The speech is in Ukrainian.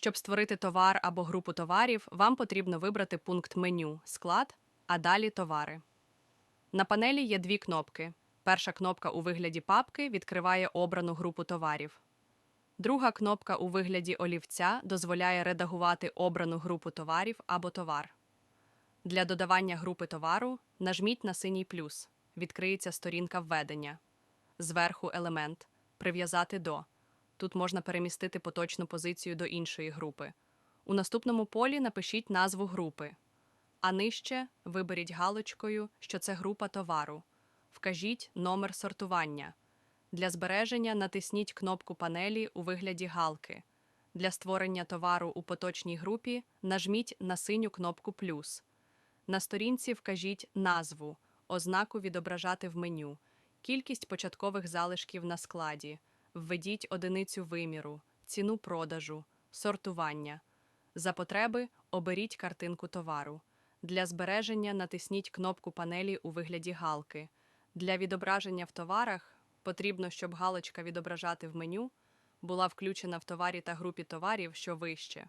Щоб створити товар або групу товарів, вам потрібно вибрати пункт меню Склад, а далі товари. На панелі є дві кнопки. Перша кнопка у вигляді папки відкриває обрану групу товарів. Друга кнопка у вигляді олівця дозволяє редагувати обрану групу товарів або товар. Для додавання групи товару нажміть на синій плюс. Відкриється сторінка введення. Зверху елемент Прив'язати до. Тут можна перемістити поточну позицію до іншої групи. У наступному полі напишіть назву групи. А нижче виберіть галочкою, що це група товару. Вкажіть номер сортування. Для збереження натисніть кнопку панелі у вигляді галки. Для створення товару у поточній групі нажміть на синю кнопку плюс. На сторінці вкажіть назву, ознаку відображати в меню, кількість початкових залишків на складі, введіть одиницю виміру, ціну продажу, сортування. За потреби оберіть картинку товару. Для збереження натисніть кнопку панелі у вигляді галки. Для відображення в товарах потрібно, щоб галочка відображати в меню була включена в товарі та групі товарів, що вище.